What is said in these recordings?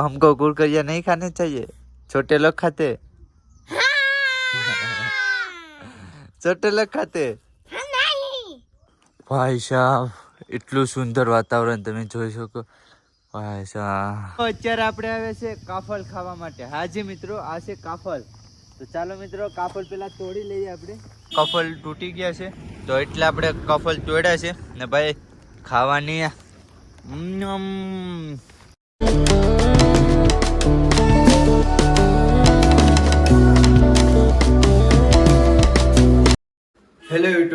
हमको कुरकुरिया नहीं खाने चाहिए छोटे लोग खाते छोटे लोग खाते ભાઈ સાહેબ એટલું સુંદર વાતાવરણ તમે જોઈ શકો ભાઈ સાહેબ અત્યારે આપણે આવે છે કાફલ ખાવા માટે હાજી મિત્રો આ છે કાફલ તો ચાલો મિત્રો કાફલ પેલા તોડી લઈએ આપણે કફલ તૂટી ગયા છે તો એટલે આપણે કફલ તોડ્યા છે ને ભાઈ ખાવાની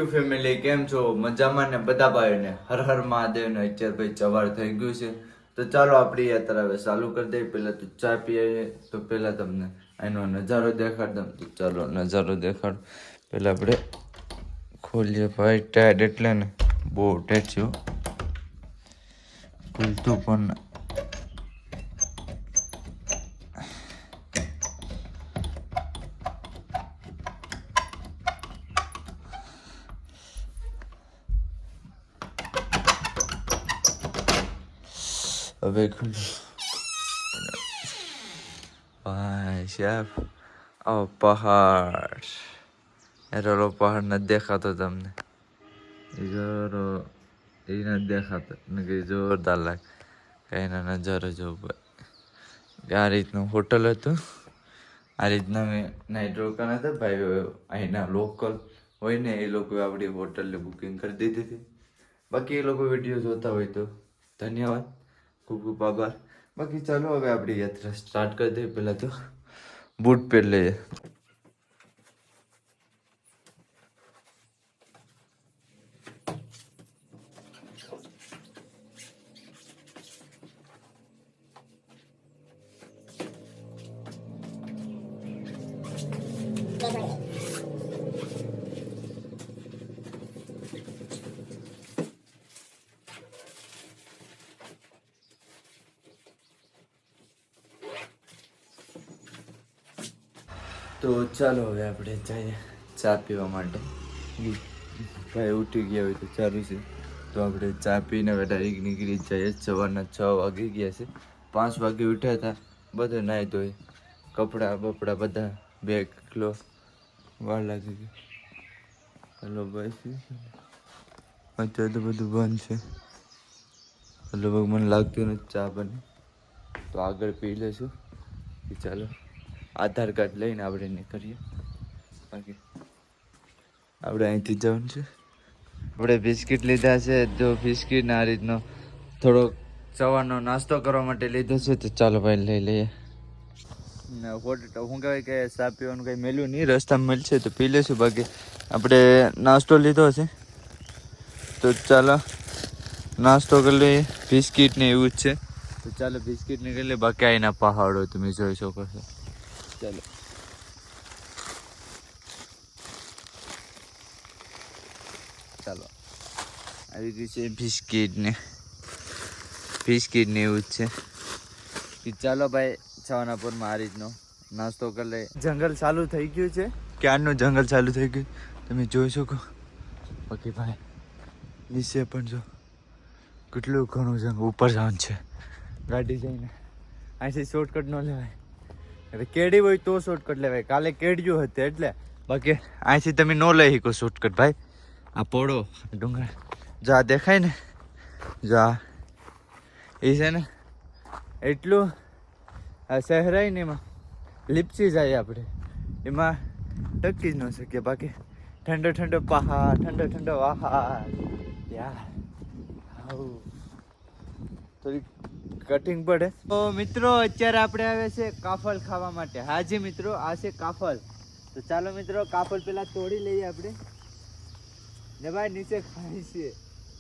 યુટ્યુબ ફેમિલી કેમ છો? મજામાં ને બધા ભાઈઓને હર હર મહાદેવ ને ભાઈ સવાર થઈ ગયું છે. તો ચાલો આપણી યાત્રા હવે ચાલુ કરી દઈએ. પહેલાં તો ચા પીએ. તો પહેલાં તમને એનો નજારો દેખાડ દઉં. તો ચાલો નજારો દેખાડ. પહેલાં આપણે ખોલીએ ભાઈ ટાયર એટલે ને બહુ ટેચ્યો. ખુલતું પણ ના. ખુલ્યું ભાઈ સાહેબ આવો પહાડ એરો પહાડ નથી દેખાતો તમને જોરો એ નથી દેખાતો ને કે જોરદાર લાગે કઈ ના નજારો જોવો આ રીતનું હોટલ હતું આ રીતના મેં નાઇટ રોકાણ હતા ભાઈ અહીંના લોકલ હોય ને એ લોકોએ આપણી હોટલની બુકિંગ કરી દીધી હતી બાકી એ લોકો વીડિયો જોતા હોય તો ધન્યવાદ ખૂબ ખૂબ આભાર બાકી ચાલો હવે આપણી યાત્રા સ્ટાર્ટ કરી દઈએ પહેલાં તો. બૂટ પહેરી લઈએ. તો ચાલો હવે આપણે જઈએ ચા પીવા માટે. ભાઈ ઉઠી ગયા હોય તો ચાલુ છે. તો આપણે ચા પીને ડાયરેક્ટ નીકળી જઈએ. સવારના છ વાગી ગયા છે. પાંચ વાગે ઉઠ્યા હતા. બધા નાહી ધોઈ, કપડાં બપડા બધા બેગ લો વાર લાગી ગઈ. હલો ભાઈ અત્યારે તો બધું બંધ છે. લગભગ મને લાગતું નથી ચા બને. તો આગળ પી લેશું. ચાલો. આધાર કાર્ડ લઈને આપણે નીકળીએ. બાકી આપણે અહીંથી જવાનું છે. આપણે બિસ્કિટ લીધા છે. જો બિસ્કિટ આ રીતનો થોડો સવારનો નાસ્તો કરવા માટે લીધો છે, તો ચાલો ભાઈ લઈ લઈએ. ને હોટલ શું કહેવાય કે ચા પીવાનું કંઈ મેલ્યું નહીં, રસ્તામાં મળશે તો પી લેશું બાકી આપણે નાસ્તો લીધો છે. તો ચાલો નાસ્તો કરી લઈએ. બિસ્કિટ ને એવું જ છે. તો ચાલો બિસ્કિટ ને કરી લઈએ. બાકી અહીંના પહાડો તમે જોઈ શકો છો. ચાલો ચાલો. આવી ગયું છે બિસ્કિટ ને. બિસ્કિટ એવું જ છે. ચાલો ભાઈ છવાના પરમાં આ રીતનો નાસ્તો કરી લે જંગલ ચાલુ થઈ ગયું છે. ક્યારનું જંગલ ચાલુ થઈ ગયું? તમે જોઈ શકો. બાકી ભાઈ, નીચે પણ જો કેટલું ઘણું જંગલ, ઉપર જવાનું છે. ગાડી જઈને. અહીંથી શોર્ટકટ ન લેવાય. હવે કેડી હોય તો શોર્ટકટ લેવાય કાલે કેડિયું હતું એટલે. બાકી અહીંથી તમે ન લઈ શકો શોર્ટકટ ભાઈ. આ પોળો ડુંગર. જા દેખાય ને? જા એ છે ને? એટલું આ સહેરાય ને એમાં. લીપસી જાય આપણે એમાં ટકી જ ન શકીએ. બાકી ઠંડો ઠંડો પહાડ, ઠંડો ઠંડો પહાડ યાર આવું થોડી કટિંગ પડે. તો મિત્રો, અત્યારે આપણે આવે છે કાફલ ખાવા માટે. હાજી મિત્રો, આ છે કાફલ. તો ચાલો મિત્રો, કાફલ પેલા તોડી લઈએ આપણે. ને ભાઈ, નીચે ખાઈ છે.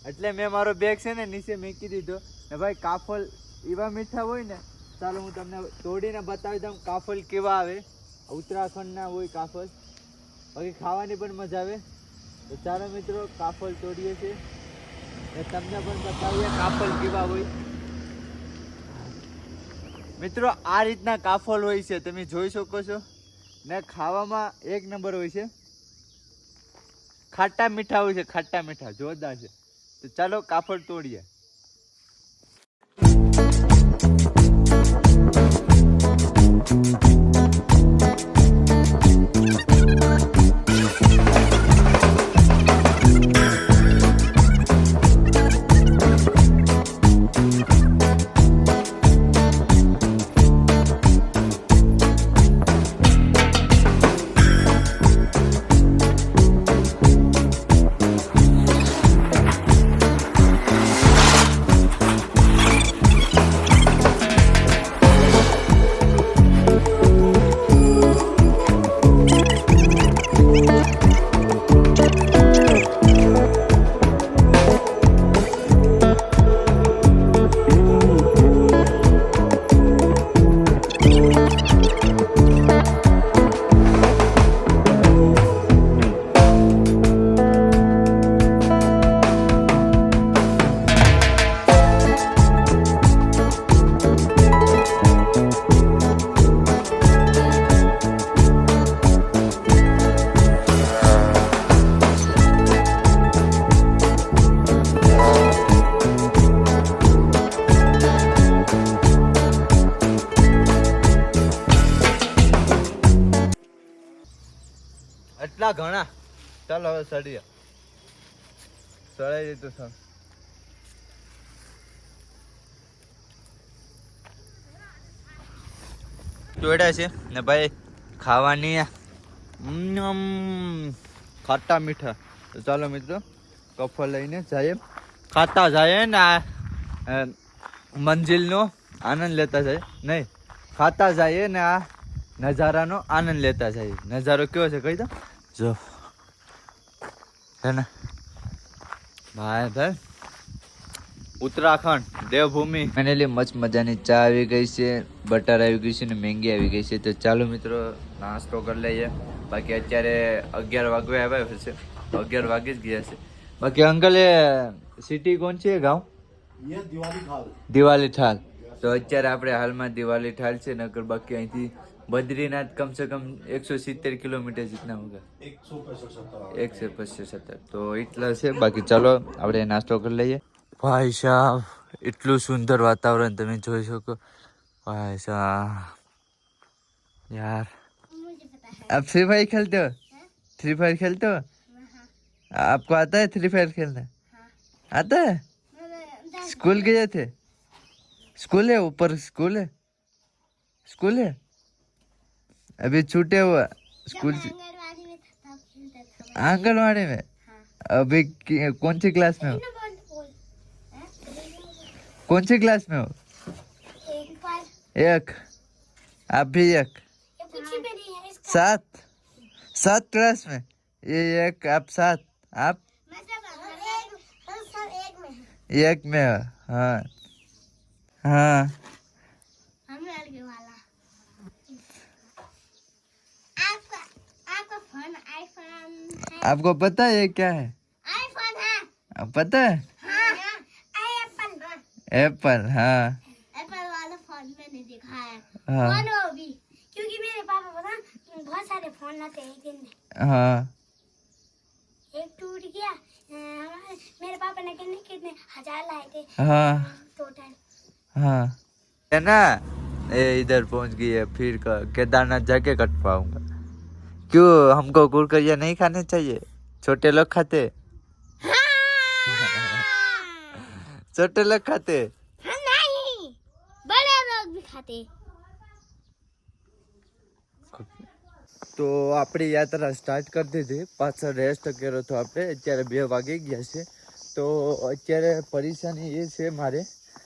એટલે મેં મારો બેગ છે ને નીચે મૂકી દીધો. ને ભાઈ, કાફલ એવા મીઠા હોય ને, ચાલો હું તમને તોડીને બતાવી દઉં કાફલ કેવા આવે. ઉત્તરાખંડના હોય કાફલ. બાકી ખાવાની પણ મજા આવે. તો ચાલો મિત્રો, કાફલ તોડીએ છીએ. તમને પણ બતાવીએ કાફલ કેવા હોય. મિત્રો, આ રીતના કાફલ હોય છે, તમે જોઈ શકો છો. ને ખાવામાં એક નંબર હોય છે. ખાટા મીઠા હોય છે, ખાટા મીઠા, જોરદાર છે. તો ચાલો કાફળ તોડીએ. ચાલો હવે સડીએ. સળાઈ દીધું સર ચોડ્યા છે? ને ભાઈ, ખાવાની ખાટા મીઠા. ચાલો મિત્રો કફર લઈને જઈએ. ખાતા જઈએ ને આ મંજિલનો આનંદ લેતા જઈએ. નહીં, ખાતા જઈએ ને આ નજારાનો આનંદ લેતા જઈએ. નજારો કેવો છે કહી દો? જો. છે ને ભાઈ ભાઈ. ઉત્તરાખંડ દેવભૂમિ. ફાઇનલી મસ્ત મજાની ચા આવી ગઈ છે બટર આવી ગઈ છે ને મેંગી આવી ગઈ છે. તો ચાલો મિત્રો નાસ્તો કરી લઈએ. બાકી અત્યારે અગિયાર વાગવા આવ્યા હશે અગિયાર વાગી જ ગયા છે. બાકી અંકલ એ સિટી કોણ છે ગામ? દિવાળી ઠાલ તો અત્યારે આપણે હાલમાં દિવાળી ઠાલ છે નગર બાકી અહીંથી બદ્રીનાથ કમ સે કમ એકસો સિત્તેર કિલોમીટર જીતના હોગા एक सौ पैंसठ सत्तर એક સે પચીસ સત્તર તો એટલા છે બાકી ચાલો આપણે નાસ્તો કરી લઈએ ભાઈ સાહેબ એટલું સુંદર વાતાવરણ તમે જોઈ શકો ભાઈ સાહેબ यार आप फ्री फायर खेलते हो फ्री फायर खेलते हो आपको आता है फ्री फायर खेलना आता है स्कूल गए थे स्कूल है ऊपर स्कूल है स्कूल है अभी छूटे हुआ स्कूल आंगनवाड़ी में अभी कौन सी क्लास में हो? कौन सी क्लास में हो? एक आप भी एक। हाँ। सात। सात क्लास में? ये एक आप सात। आप? एक में हाँ। हाँ। आपको पता है ये क्या है? आईफोन है। आप पता है? हाँ। एप्पल हाँ। एप्पल वाला फ़ोन मैंने देखा है। हाँ। वो भी? क्योंकि मेरे पापा पता बहुत सारे फ़ोन लाते हैं एक दिन में। हाँ। एक टूट गया। मेरे पापा ने कितने कितने? हज़ार लाए थे। हाँ। टोटल हाँ। है ना? ये इधर पहुँच गई है फिर केदारनाथ जाके कट पाऊँगा क्यों हमको कुरकुरिया नहीं खाने चाहिए छोटे लोग खाते छोटे लोग खाते हम नहीं बड़े लोग भी खाते તો આપણી યાત્રા સ્ટાર્ટ કરી દીધી પાછળ રેસ્ટ કર્યો હતો આપણે અત્યારે બે વાગી ગયા છે તો અત્યારે પરેશાની એ છે મારે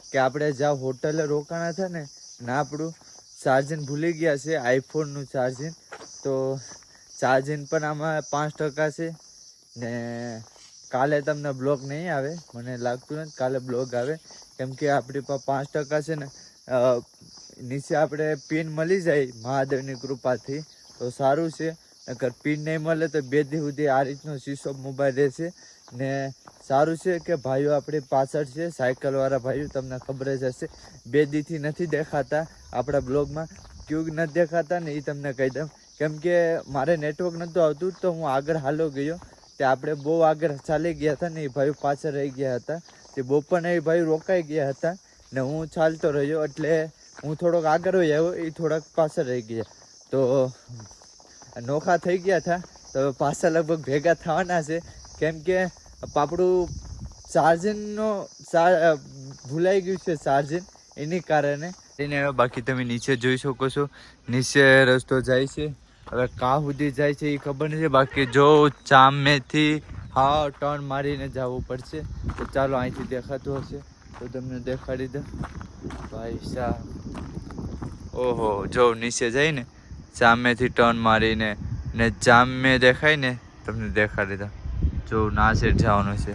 કે આપણે જ્યાં હોટલે રોકાણા હતા ને ને આપણું ચાર્જિંગ ભૂલી ગયા છે આઈફોનનું ચાર્જિંગ તો ચાર્જિંગ પણ આમાં પાંચ ટકા છે. ને કાલે તમને બ્લોગ નહીં આવે, મને લાગતું નથી કાલે બ્લોગ આવે. કેમ કે આપણી પાસે પાંચ ટકા છે ને નીચે આપણે પિન મળી જાય મહાદેવની કૃપાથી, તો સારું છે. નકર પિન નહીં મળે તો બે દી સુધી આ રીતનો શીશો મોબાઈલ રહેશે. ને સારું છે કે ભાઈઓ આપણી પાછળ છે, સાયકલવાળા ભાઈઓ, તમને ખબર જ હશે. બે દીથી નથી દેખાતા આપણા બ્લોગમાં ક્યુગ નથી દેખાતા ને એ તમને કહી દઉં. કેમ કે મારે નેટવર્ક નહોતું આવતું, તો હું આગળ હાલો ગયો. તે આપણે બહુ આગળ ચાલી ગયા હતા ને એ ભાઈ પાછળ રહી ગયા હતા. તે બપોરના એ ભાઈ રોકાઈ ગયા હતા ને હું ચાલતો રહ્યો એટલે હું થોડોક આગળ વહી આવ્યો, એ થોડાક પાછળ રહી ગયા. તો નોખા થઈ ગયા હતા. તો પાછા લગભગ ભેગા થવાના છે. કેમ કે આપણું ચાર્જિંગનો ભૂલાઈ ગયું છે ચાર્જિંગ એની કારણે. બાકી તમે નીચે જોઈ શકો છો. નીચે રસ્તો જાય છે. હવે કા સુધી જાય છે એ ખબર નથી. બાકી જો ચામેથી હા ટર્ન મારીને જવું પડશે, તો ચાલો અહીંથી દેખાતું હશે. તો તમને દેખાડી દઉં. ભાઈ સાહેબ ઓહો, જો નીચે જઈને ચામેથી ટર્ન મારીને ને જામે દેખાય ને તમને દેખાડી દઉં. જો ના સાઈડ જવાનું છે.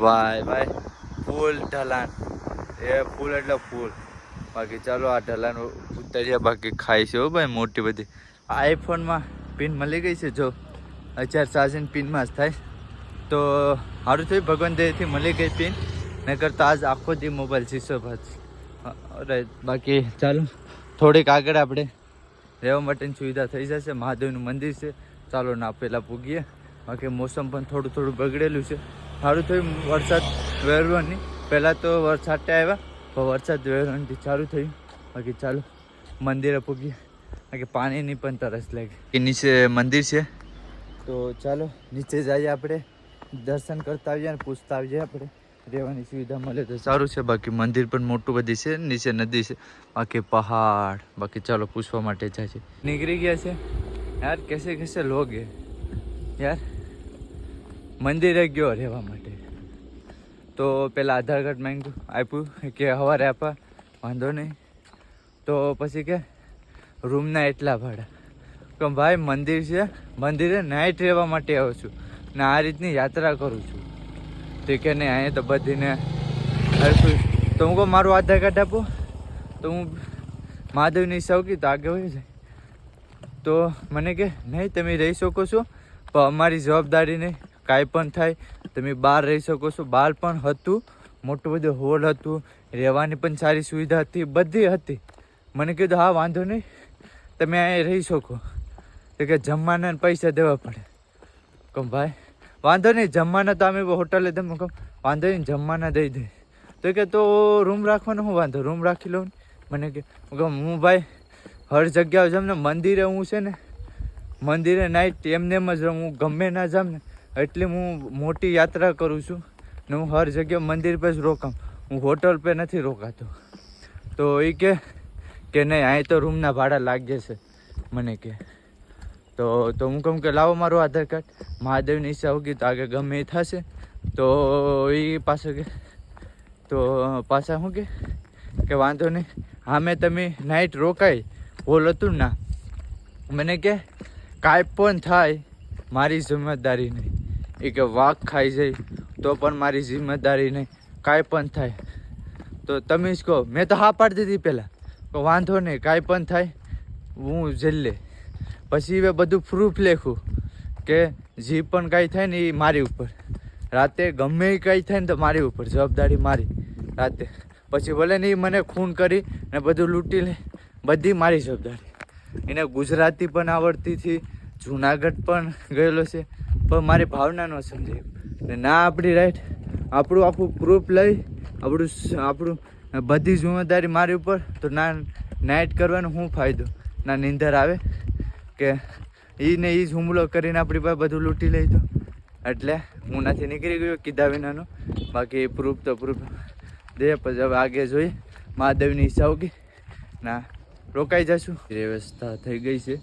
ભાઈ ભાઈ ફૂલ ઢલાન એ ફૂલ એટલે ફૂલ. બાકી ચાલો આ ઢલાન ઉતારીએ, બાકી ખાઈશું ભાઈ મોટી બધી. આઈફોનમાં પિન મળી ગઈ છે જો. અત્યારે ચાર્જિંગ પિનમાં જ થાય. તો સારું થયું, ભગવાન દેવથી મળી ગઈ પિન. નકર તો આજ આખો દી મોબાઈલ શીશો ભાત. બાકી ચાલો. થોડીક આગળ આપણે રહેવા માટેની સુવિધા થઈ જશે. મહાદેવનું મંદિર છે. ચાલો ના પહેલાં પૂગીએ. બાકી મોસમ પણ થોડું થોડું બગડેલું છે. સારું થયું, વરસાદ વેરવાની પહેલાં તો વરસાદ આવ્યા, પણ વરસાદ વહેરવાથી સારું થયું. બાકી ચાલો, મંદિરે પૂગીએ. બાકી પાણીની પણ તરસ લાગે. કે નીચે મંદિર છે? તો ચાલો નીચે જઈએ આપણે. દર્શન કરતા આવીએ અને પૂછતા આવીએ આપણે. રહેવાની સુવિધા મળે તો. સારું છે બાકી મંદિર પણ મોટું બધી છે નીચે નદી છે. બાકી પહાડ બાકી ચાલો પૂછવા માટે જાય છે. નીકળી ગયા છે. યાર કેસે કેસે લોગ યાર મંદિરે ગયો રહેવા માટે. તો પેલા આધાર કાર્ડ માંગ્યું આપ્યું કે સવારે આપવા વાંધો નહીં. તો પછી કે રૂમના એટલા ભાડા. કે ભાઈ, મંદિર છે, મંદિરે નાઇટ રહેવા માટે આવું છું. ને આ રીતની યાત્રા કરું છું. તો કે નહીં, અહીંયા તો બધીને હરખું. તો હું કહું, મારું આધાર કાર્ડ આપો. તો હું મહાદેવની સૌકી તો આગળ હોય જાય. તો મને કે, નહીં, તમે રહી શકો છો. પણ અમારી જવાબદારી નહીં. કાંઈ પણ થાય. તમે બહાર રહી શકો છો. બહાર પણ હતું. મોટું બધું હોલ હતું. રહેવાની પણ સારી સુવિધા હતી. બધી હતી. મને કીધું, હા, વાંધો નહીં. તમે અહીંયા રહી શકો. તો કે જમવાના પૈસા દેવા પડે. કહું, ભાઈ, વાંધો નહીં, જમવાના તો અમે હોટલે તમે કહું. વાંધો નહીં, જમવાના દઈ દે. તો કે, તો રૂમ રાખવાનો હું વાંધો? રૂમ રાખી લઉં મને કે, હું હું ભાઈ, હર જગ્યાએ જામ ને, મંદિરે હું છે ને, મંદિરે નાઈટ એમને એમ જ રહું, હું ગમે ના જામ ને, એટલે હું મોટી યાત્રા કરું છું ને હું હર જગ્યાએ મંદિર પર જ રોકામ હું હોટલ પર નથી રોકાતો. તો એ કે કે નહીં અહીં તો રૂમના ભાડા લાગી જશે, મને કે. તો તો હું કહું કે લાવો મારું આધાર કાર્ડ. મહાદેવની ઈચ્છા હોગી તો આગળ ગમે એ થશે. તો એ પાછો કે, તો પાછા શું કે કે વાંધો નહીં. હા મેં તમે નાઇટ રોકાઈ હોલ હતું ના. મને કે, કાંઈ પણ થાય, મારી જિમ્મેદારી નહીં. એ કે વાઘ ખાઈ જાય, તો પણ મારી જિમ્મેદારી નહીં. કાંઈ પણ થાય. તો તમે જ કહો, મેં તો હા પાડી દીધી પહેલાં. તો વાંધો નહીં, કાંઈ પણ થાય, હું જલ્લે પછી હવે બધું પ્રૂફ લેખું કે જે પણ કાંઈ થાય ને એ મારી ઉપર. રાતે ગમે એ કાંઈ થાય ને તો મારી ઉપર, જવાબદારી મારી, રાતે. પછી ભલે ને એ મને ખૂન કરી ને બધું લૂંટી લે, બધી મારી જવાબદારી. એને ગુજરાતી પણ આવડતી હતી, જુનાગઢ પણ ગયેલો છે, પણ મારી ભાવના ન સમજાય. ને ના આપણી રાઈટ આપણું આખું પ્રૂફ લઈ, આપણું આપણું બધી જિમ્મેદારી મારી ઉપર, તો ના નાઇટ કરવાનો શું ફાયદો? ના, નીંદર આવે કે એ ને એ જ હુમલો કરીને આપણી પાસે બધું લૂંટી લઈ તો એટલે હું નાથી નીકળી ગયો કીધા વિનાનો. બાકી પ્રૂફ તો પ્રૂફ દે, પછી હવે આગે જોઈએ મહાદેવની ઈચ્છા હોગી ના, રોકાઈ જશું. વ્યવસ્થા થઈ ગઈ છે.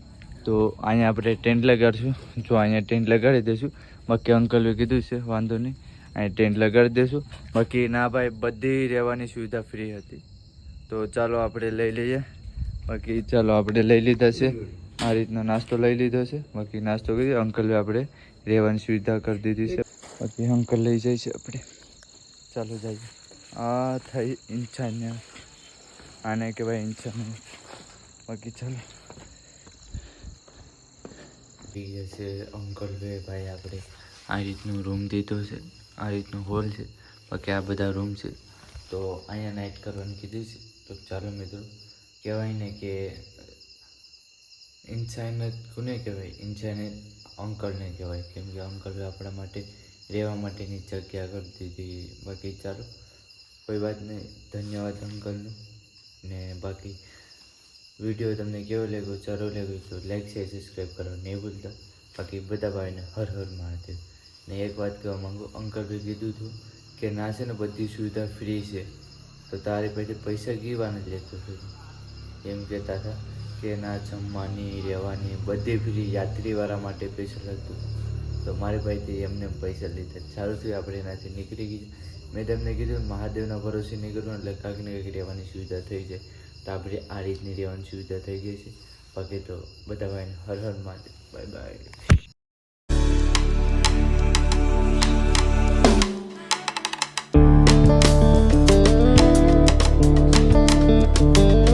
તો અહીંયા આપણે ટેન્ટ લગાડશું. જો અહીંયા ટેન્ટ લગાડી દઈશું. બાકી અંકલે કીધું છે, વાંધો નહીં. અહીંયા ટેન્ટ લગાડી દઈશું બાકી ના ભાઈ, બધી રહેવાની સુવિધા ફ્રી હતી. તો ચાલો આપણે લઈ લઈએ. બાકી ચાલો આપણે લઈ લીધા છે. આ રીતનો નાસ્તો લઈ લીધો છે. બાકી નાસ્તો કરી અંકલે આપણે રહેવાની સુવિધા કરી દીધી છે. બાકી અંકલ લઈ જાય છે આપણે. ચાલો જઈએ. આ થઈ ઈંચાને આને કહેવાય ઈંચાને બાકી ચાલો. જશે અંકલ ભાઈ આપણે. આ રીતનું રૂમ દીધો છે. આ રીતનું હોલ છે. બાકી આ બધા રૂમ છે. તો અહીંયા નાઇટ કરવાની કીધી છે. તો ચાલો મિત્રો, કહેવાય ને કે ઇન્સાન કોને કહેવાય? ઇન્સાન અંકલને કહેવાય. કેમ કે અંકલ આપણા માટે રહેવા માટેની જગ્યા કરી દીધી બાકી ચાલો, કોઈ વાત નહીં. ધન્યવાદ અંકલનું. ને બાકી વીડિયો તમને કેવો લાગ્યો? સારો લાગ્યો તો લાઈક શેર સબસ્ક્રાઈબ કરો. નહીં ભૂલતા. બાકી બધા ભાઈને હર હર મહાદેવ. ને એક વાત કહેવા માંગુ અંકલે કીધું હતું કે ના છે ને બધી સુવિધા ફ્રી છે, તો તારી પાસે પૈસા ગીવાના જ રહેતો હતો એમ કહેતા હતા કે ના, જમવાની, રહેવાની, બધી ફ્રી યાત્રીવાળા માટે પૈસા લાગતું. તો મારી પાસેથી એમને પૈસા લીધા. સારું થયું આપણે એનાથી નીકળી ગયા મેં તમને કીધું, મહાદેવના ભરોસે નીકળવું એટલે કાંઈક ને કાંઈક રહેવાની સુવિધા થઈ જાય. તો આપણે આ રીતની રહેવાની સુવિધા થઈ ગઈ છે. બાકી તો બધા ભાઈને હર હર મહાદેવ. Bye bye